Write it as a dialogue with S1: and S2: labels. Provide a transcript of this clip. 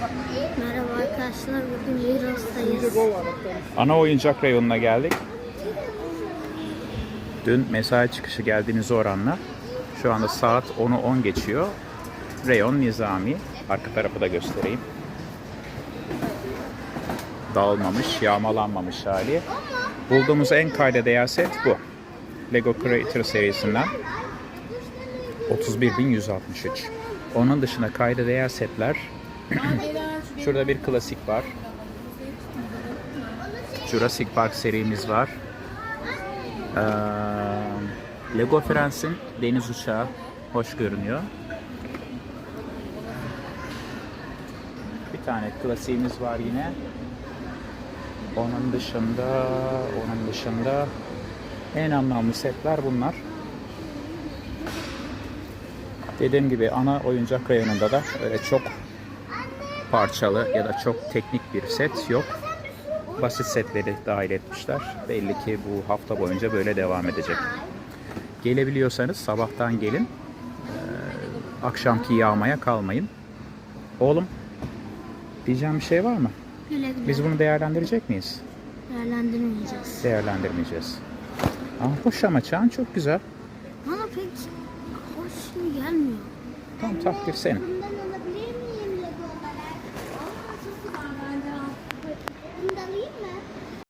S1: Merhaba arkadaşlar, bugün Euros'tayız.
S2: Ana oyuncak reyonuna geldik. Dün mesai çıkışı geldiğimiz oranla şu anda saat 10'u 10 geçiyor. Reyon nizami. Arka tarafı da göstereyim. Dağılmamış, yağmalanmamış hali. Bulduğumuz en kayda değer set bu. Lego Creator serisinden. 31.163. Onun dışında kayda değer setler Şurada bir klasik var. Jurassic Park serimiz var. Ee, Lego Friends'in deniz uçağı hoş görünüyor. Bir tane klasiğimiz var yine. Onun dışında, onun dışında en anlamlı setler bunlar. Dediğim gibi ana oyuncak rayonunda da öyle çok parçalı ya da çok teknik bir set yok. Basit setleri dahil etmişler. Belli ki bu hafta boyunca böyle devam edecek. Gelebiliyorsanız sabahtan gelin. Ee, akşamki yağmaya kalmayın. Oğlum, diyeceğim bir şey var mı?
S1: Güle güle
S2: Biz bunu değerlendirecek miyiz?
S1: değerlendirmeyeceğiz.
S2: Değerlendirmeyeceğiz. Ama hoş ama Çağan çok güzel.
S1: Bana pek hoş gelmiyor.
S2: Tam takdir senin.